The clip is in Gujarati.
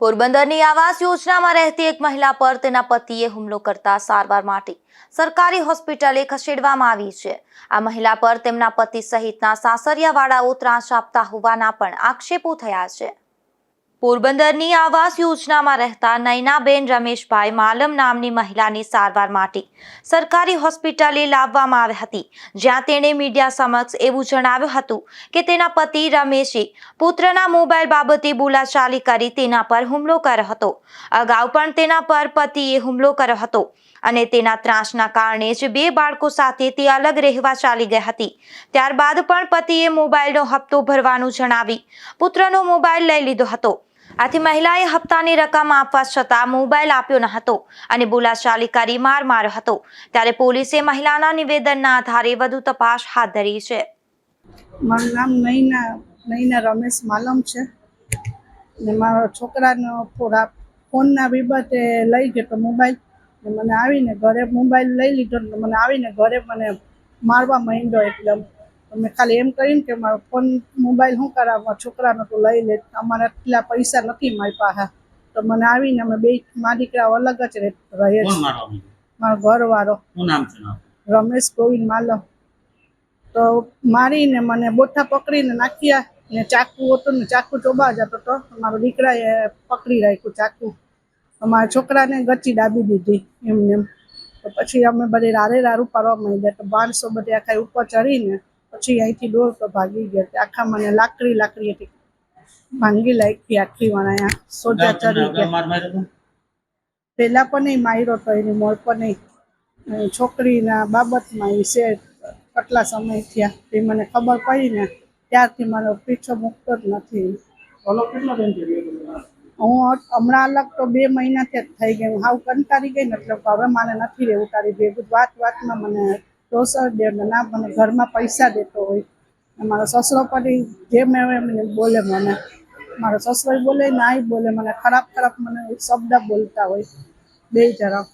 પોરબંદરની આવાસ યોજનામાં રહેતી એક મહિલા પર તેના પતિએ હુમલો કરતા સારવાર માટે સરકારી હોસ્પિટલે ખસેડવામાં આવી છે. આ મહિલા પર તેમના પતિ સહિતના સાસરિયાવાળાઓ ત્રાસ આપતા હોવાના પણ આક્ષેપો થયા છે. પોરબંદરની આવાસ યોજનામાં રહેતા નયનાબેન રમેશભાઈ માલમ નામની મહિલાની સારવાર માટે સરકારી હોસ્પિટલે લાવવામાં આવી હતી. જ્યાં તેણે મીડિયા સમક્ષ એવું જણાવ્યું હતું કે તેના પતિ રમેશે પુત્રના મોબાઈલ બાબતે બોલાચાલી કરી તેના પર હુમલો કર્યો હતો. અગાઉ પણ તેના પર પતિએ હુમલો કર્યો હતો અને તેના ત્રાસના કારણે જ બે બાળકો સાથે તે અલગ રહેવા ચાલી ગઈ હતી. ત્યારબાદ પણ પતિએ મોબાઈલનો હપ્તો ભરવાનું જણાવી પુત્રનો મોબાઈલ લઈ લીધો હતો. આથી મહિલાએ હપ્તાની રકમ આપવા છતાં મોબાઈલ આપ્યો ન હતો અને બોલાચાલી કરી માર માર્યો હતો. ત્યારે પોલીસે મહિલાના નિવેદનના આધારે વધુ તપાસ હાથ ધરી છે. મારું નામ નૈના નૈના રમેશ માલમ છે. ને મારા છોકરાનો થોડા ફોનના વિબતે લઈ ગયો તો મોબાઈલ. મને આવીને ઘરે મોબાઈલ લઈ લીધો મને આવીને ઘરે મને મારવા માંડ્યો એકદમ તો મેં ખાલી એમ કરીને કે મારો ફોન મોબાઈલ શું કરાવવા? છોકરાનો તો લઈ લે. અમારા એટલા પૈસા નથી મારી પાસે તો મને આવીને અમે બે મા દીકરા અલગ જ રહે છે? મારો ઘરવાળો. રમેશ ગોવિંદ માલમ તો મારીને મને બોઠા પકડીને નાખ્યા ને ચાકુ હતું ને ચાકુ ચોબા જતો હતો મારો દીકરાએ પકડી રાખ્યું ચાકુ. અમારા છોકરાને ગચી ડાબી દીધી એમને એમ. તો પછી અમે બધી રારે રારું ઉપાડવા માંડ્યા. તો માણસો બધી આખા ઉપર ચડીને પછી અહીંથી દોર તો ભાગી ગયા આખા મને લાકડી લાકડી હતી. ભાંગી લાગી આખી વણાયા સોજા ચડી ગયા? પેલા પણ નહીં માર્યો તો એની મોર પણ નહીં. છોકરીના બાબતમાં એ છે કેટલા સમય થયા. એ મને ખબર પડી ને ત્યારથી મારો પીછો મૂકતો જ નથી. ગયો? હું હમણાં અલગ તો બે મહિનાથી જ થઈ ગઈ. હું હાવ કંટાળી ગઈ ને એટલે હવે મારે નથી રહેવું. તારી ભેગું વાત વાતમાં મને ટોસર દે ને મને ઘરમાં પૈસા દેતો હોય. મારો સસરો પડી, જે મેં એમને બોલે મને. મારો સસરો બોલે, ના બોલે. મને ખરાબ ખરાબ મને શબ્દ બોલતા હોય. બે જરા